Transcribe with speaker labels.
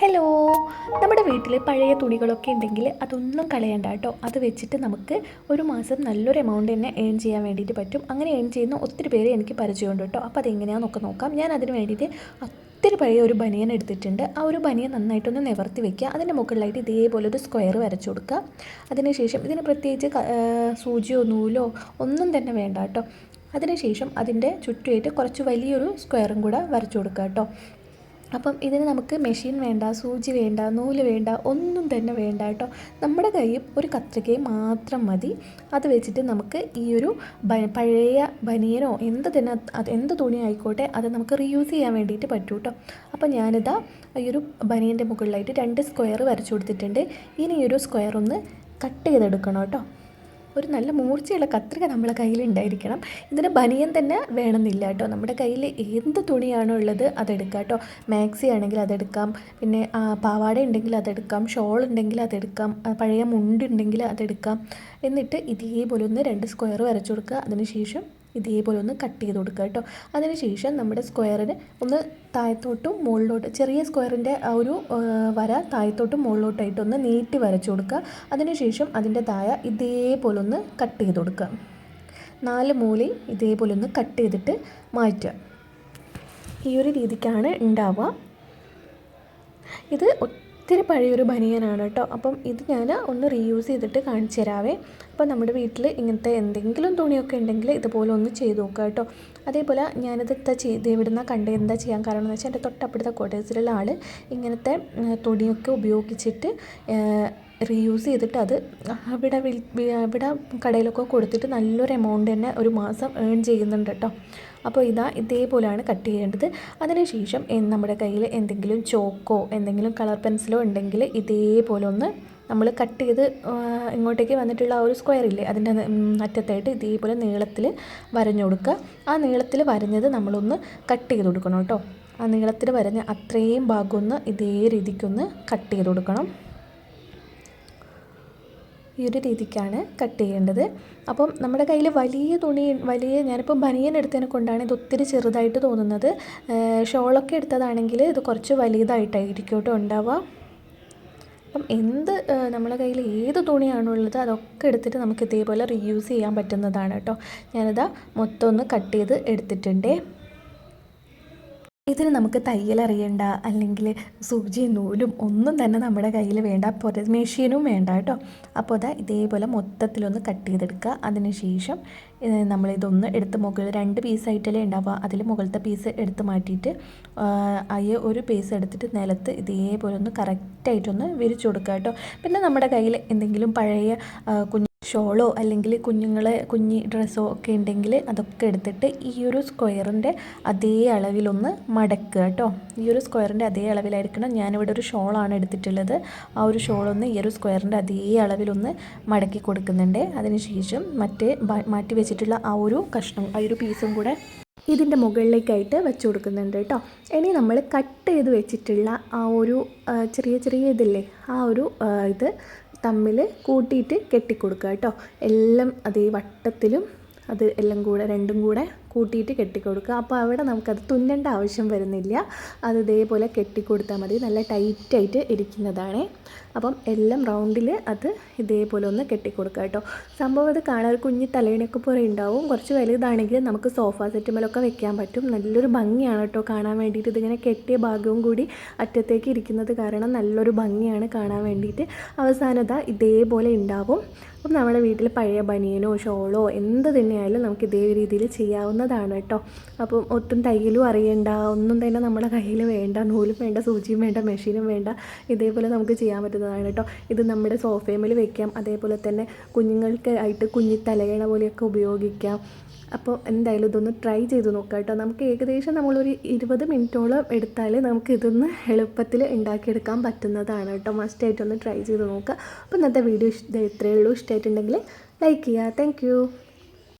Speaker 1: Hello നമ്മുടെ വീട്ടിൽ പഴയ തുണികളൊക്കെ ഉണ്ടെങ്കിൽ അതൊന്നും കളയണ്ട കേട്ടോ. അത് വെച്ചിട്ട് നമുക്ക് ഒരു മാസം നല്ലൊരു എമൗണ്ട് തന്നെ ഏൺ ചെയ്യാൻ വേണ്ടിയിട്ട് പറ്റും. അങ്ങനെ ഏൺ ചെയ്യുന്ന ഒത്തിരി പേര് എനിക്ക് പരിചയമുണ്ട് കേട്ടോ. അപ്പോൾ അതെങ്ങനെയാണെന്നൊക്കെ നോക്കാം. ഞാൻ അതിന് വേണ്ടിയിട്ട് ഒത്തിരി പഴയ ഒരു ബനിയൻ എടുത്തിട്ടുണ്ട്. ആ ഒരു ബനിയൻ നന്നായിട്ടൊന്ന് നിവർത്തി വെക്കുക. അതിന്റെ മുകളിലായിട്ട് ഇതേപോലെ ഒരു സ്ക്വയർ വരച്ചു കൊടുക്കുക. അതിനുശേഷം ഇതിന് പ്രത്യേകിച്ച് സൂചിയോ നൂലോ ഒന്നും തന്നെ വേണ്ട കേട്ടോ. അതിനുശേഷം അതിന്റെ ചുറ്റുമായിട്ട് കുറച്ച് വലിയൊരു സ്ക്വയറും കൂടെ വരച്ചു കൊടുക്കുക കേട്ടോ. അപ്പം ഇതിന് നമുക്ക് മെഷീൻ വേണ്ട സൂചി വേണ്ട നൂൽ വേണ്ട ഒന്നും തന്നെ വേണ്ട കേട്ടോ. നമ്മുടെ കയ്യിൽ ഒരു കത്രികയും മാത്രം മതി. അത് വെച്ചിട്ട് നമുക്ക് ഈ ഒരു പഴയ ബനിയനോ എന്ത് തന്നെ എന്ത് തുണി ആയിക്കോട്ടെ അത് നമുക്ക് റീയൂസ് ചെയ്യാൻ വേണ്ടിയിട്ട് പറ്റൂ കേട്ടോ. അപ്പോൾ ഞാനിതാ ഈ ഒരു ബനിയന്റെ മുകളിലായിട്ട് രണ്ട് സ്ക്വയർ വരച്ചു കൊടുത്തിട്ടുണ്ട്. ഇനി ഈ ഒരു സ്ക്വയർ ഒന്ന് കട്ട് ചെയ്തെടുക്കണം കേട്ടോ. ഒരു നല്ല മൂർച്ചയുള്ള കത്രിക നമ്മളെ കയ്യിൽ ഉണ്ടായിരിക്കണം. ഇതിന് ബനിയൻ തന്നെ വേണമെന്നില്ല കേട്ടോ. നമ്മുടെ കയ്യിൽ എന്ത് തുണിയാണോ ഉള്ളത് അതെടുക്കാം കേട്ടോ. മാക്സി ആണെങ്കിൽ അതെടുക്കാം. പിന്നെ പാവാട ഉണ്ടെങ്കിൽ അതെടുക്കാം. ഷോൾ ഉണ്ടെങ്കിൽ അതെടുക്കാം. പഴയ മുണ്ടുണ്ടെങ്കിൽ അതെടുക്കാം. എന്നിട്ട് ഇതേപോലെ ഒന്ന് രണ്ട് സ്ക്വയർ വരച്ചു കൊടുക്കുക. അതിനുശേഷം ഇതേപോലെ ഒന്ന് കട്ട് ചെയ്ത് കൊടുക്കുക കേട്ടോ. അതിനുശേഷം നമ്മുടെ സ്ക്വയറിന് ഒന്ന് താഴത്തോട്ടും മുകളിലോട്ടും ചെറിയ സ്ക്വയറിന്റെ ആ ഒരു വര താഴത്തോട്ടും മുകളിലോട്ടായിട്ട് ഒന്ന് നീട്ടി വരച്ചു കൊടുക്കുക. അതിനുശേഷം അതിന്റെ താഴെ ഇതേപോലെ ഒന്ന് കട്ട് ചെയ്ത് കൊടുക്കുക. നാല് മൂലയും ഇതേപോലെ ഒന്ന് കട്ട് ചെയ്തിട്ട് മാറ്റുക. ഈ ഒരു രീതിക്കാണ് ഉണ്ടാവുക. ഇത് ഒത്തിരി പഴയൊരു ബനിയനാണ് കേട്ടോ. അപ്പം ഇത് ഞാൻ ഒന്ന് റീയൂസ് ചെയ്തിട്ട് കാണിച്ചു തരാവേ. അപ്പോൾ നമ്മുടെ വീട്ടിൽ ഇങ്ങനത്തെ എന്തെങ്കിലും തുണിയൊക്കെ ഉണ്ടെങ്കിൽ ഇതുപോലെ ഒന്ന് ചെയ്ത് നോക്കുക കേട്ടോ. അതേപോലെ ഞാനിത് എന്താ ചെയ്ത് ഇവിടുന്ന് കണ്ട് എന്താ ചെയ്യാൻ കാരണം എന്ന് വെച്ചാൽ എന്റെ തൊട്ടപ്പുറത്തെ കോട്ടേഴ്സിലുള്ള ആൾ ഇങ്ങനത്തെ തുണിയൊക്കെ ഉപയോഗിച്ചിട്ട് റീയൂസ് ചെയ്തിട്ട് അത് അവിടെ അവിടെ കടയിലൊക്കെ കൊടുത്തിട്ട് നല്ലൊരു എമൗണ്ട് തന്നെ ഒരു മാസം ഏൺ ചെയ്യുന്നുണ്ട് കേട്ടോ അപ്പോൾ ഇതാ ഇതേപോലെയാണ് കട്ട് ചെയ്യേണ്ടത്. അതിനുശേഷം നമ്മുടെ കയ്യിൽ എന്തെങ്കിലും ചോക്കോ എന്തെങ്കിലും കളർ പെൻസിലോ ഉണ്ടെങ്കിൽ ഇതേപോലെ ഒന്ന് നമ്മൾ കട്ട് ചെയ്ത് ഇങ്ങോട്ടേക്ക് വന്നിട്ടുള്ള ആ ഒരു സ്ക്വയർ ഇല്ലേ അതിന്റെ അറ്റത്തായിട്ട് ഇതേപോലെ നീളത്തിൽ വരഞ്ഞു കൊടുക്കുക. ആ നീളത്തിൽ വരഞ്ഞത് നമ്മളൊന്ന് കട്ട് ചെയ്ത് കൊടുക്കണം കേട്ടോ ആ നീളത്തിൽ വരഞ്ഞ അത്രയും ഭാഗമൊന്ന് ഇതേ രീതിക്കൊന്ന് കട്ട് ചെയ്ത് കൊടുക്കണം. ഈ ഒരു രീതിക്കാണ് കട്ട് ചെയ്യേണ്ടത്. അപ്പം നമ്മുടെ കയ്യിൽ വലിയ തുണി വലിയ ഞാനിപ്പോൾ ബനിയൻ എടുത്തതിനെ കൊണ്ടാണ് ഇത് ഒത്തിരി ചെറുതായിട്ട് തോന്നുന്നത്. ഷോളൊക്കെ എടുത്തതാണെങ്കിൽ ഇത് കുറച്ച് വലിയതായിട്ടായിരിക്കും കേട്ടോ ഉണ്ടാവുക. അപ്പം എന്ത് നമ്മുടെ കയ്യിൽ ഏത് തുണിയാണുള്ളത് അതൊക്കെ എടുത്തിട്ട് നമുക്ക് ഇതേപോലെ റീയൂസ് ചെയ്യാൻ പറ്റുന്നതാണ് കേട്ടോ. ഞാനിതാ മൊത്തം ഒന്ന് കട്ട് ചെയ്ത് എടുത്തിട്ടുണ്ടേ. ഇതിന് നമുക്ക് തയ്യൽ അറിയേണ്ട അല്ലെങ്കിൽ സൂചി നൂലും ഒന്നും തന്നെ നമ്മുടെ കയ്യിൽ വേണ്ട അപ്പോൾ മെഷീനും വേണ്ട കേട്ടോ. അപ്പോൾ അതാ ഇതേപോലെ മൊത്തത്തിലൊന്ന് കട്ട് ചെയ്തെടുക്കുക. അതിനുശേഷം ശേഷം നമ്മളിതൊന്ന് എടുത്ത് മുകളിൽ രണ്ട് പീസായിട്ടല്ലേ ഉണ്ടാവുക. അതിൽ മുകളിലത്തെ പീസ് എടുത്ത് മാറ്റിയിട്ട് അയ്യ ഒരു പീസ് എടുത്തിട്ട് നിലത്ത് ഇതേപോലെ ഒന്ന് കറക്റ്റായിട്ടൊന്ന് വിരിച്ചു കൊടുക്കുക കേട്ടോ. പിന്നെ നമ്മുടെ കയ്യിൽ എന്തെങ്കിലും പഴയ കുഞ്ഞ് ഷോളോ അല്ലെങ്കിൽ കുഞ്ഞുങ്ങളെ കുഞ്ഞി ഡ്രസ്സോ ഒക്കെ ഉണ്ടെങ്കിൽ അതൊക്കെ എടുത്തിട്ട് ഈ ഒരു സ്ക്വയറിന്റെ അതേ അളവിലൊന്ന് മടക്കുക കേട്ടോ. ഈ ഒരു സ്ക്വയറിന്റെ അതേ അളവിലായിരിക്കണം ഞാനിവിടെ ഒരു ഷോളാണ് എടുത്തിട്ടുള്ളത്. ആ ഒരു ഷോളൊന്ന് ഈ ഒരു സ്ക്വയറിന്റെ അതേ അളവിലൊന്ന് മടക്കി കൊടുക്കുന്നുണ്ട്. അതിനുശേഷം മറ്റേ മാറ്റി വെച്ചിട്ടുള്ള ആ ഒരു കഷ്ണം ആ ഒരു പീസും കൂടെ ഇതിന്റെ മുകളിലേക്കായിട്ട് വെച്ച് കൊടുക്കുന്നുണ്ട് കേട്ടോ. ഇനി നമ്മൾ കട്ട് ചെയ്ത് വെച്ചിട്ടുള്ള ആ ഒരു ചെറിയ ചെറിയ ഇതില്ലേ ആ ഒരു ഇത് തമ്മിൽ കൂട്ടിയിട്ട് കെട്ടിക്കൊടുക്കുക കേട്ടോ. എല്ലാം അതേ വട്ടത്തിലും അത് എല്ലാം കൂടെ രണ്ടും കൂടെ കൂട്ടിയിട്ട് കെട്ടിക്കൊടുക്കുക. അപ്പോൾ അവിടെ നമുക്കത് തുന്നേണ്ട ആവശ്യം വരുന്നില്ല. അത് ഇതേപോലെ കെട്ടിക്കൊടുത്താൽ മതി. നല്ല ടൈറ്റായിട്ട് ഇരിക്കുന്നതാണ്. അപ്പം എല്ലാം റൗണ്ടിൽ അത് ഇതേപോലെ ഒന്ന് കെട്ടിക്കൊടുക്കുക കേട്ടോ. സംഭവം ഇത് കാണാൻ ഒരു കുഞ്ഞി പോലെ ഉണ്ടാവും. കുറച്ച് വലുതാണെങ്കിൽ നമുക്ക് സോഫ സെറ്റ് സെറ്റുമേലൊക്കെ വെക്കാൻ പറ്റും. നല്ലൊരു ഭംഗിയാണ് കേട്ടോ കാണാൻ വേണ്ടിയിട്ട്. ഇതിങ്ങനെ കെട്ടിയ ഭാഗവും കൂടി അറ്റത്തേക്ക് ഇരിക്കുന്നത് കാരണം നല്ലൊരു ഭംഗിയാണ് കാണാൻ വേണ്ടിയിട്ട്. അവസാനത ഇതാ ഇതേപോലെ ഉണ്ടാവും. അപ്പം നമ്മുടെ വീട്ടിൽ പഴയ ബനിയനോ ഷോളോ എന്ത് തന്നെയായാലും നമുക്ക് ഇതേ രീതിയിൽ ചെയ്യാവുന്നതാണ് കേട്ടോ. അപ്പം ഒട്ടും തയ്യലും അറിയണ്ട ഒന്നും തന്നെ നമ്മുടെ കയ്യിൽ വേണ്ട നൂലും വേണ്ട സൂചിയും വേണ്ട മെഷീനും വേണ്ട ഇതേപോലെ നമുക്ക് ചെയ്യാൻ പറ്റുന്നതാണ് കേട്ടോ. ഇത് നമ്മുടെ സോഫേമിൽ വെക്കാം അതേപോലെ തന്നെ കുഞ്ഞുങ്ങൾക്ക് ആയിട്ട് കുഞ്ഞി തലയണ പോലെയൊക്കെ ഉപയോഗിക്കാം. അപ്പോൾ എന്തായാലും ഇതൊന്ന് ട്രൈ ചെയ്ത് നോക്കാം കേട്ടോ. നമുക്ക് ഏകദേശം നമ്മളൊരു ഇരുപത് മിനിറ്റോളം എടുത്താൽ നമുക്ക് ഇതൊന്ന് എളുപ്പത്തിൽ ഉണ്ടാക്കിയെടുക്കാൻ പറ്റുന്നതാണ് കേട്ടോ. മസ്റ്റായിട്ടൊന്ന് ട്രൈ ചെയ്ത് നോക്കുക അപ്പോൾ ഇന്നത്തെ വീഡിയോ ഇഷ്ടം ഇത്രയേ ഉള്ളൂ. ഇഷ്ടമായിട്ടുണ്ടെങ്കിൽ ലൈക്ക് ചെയ്യുക. താങ്ക്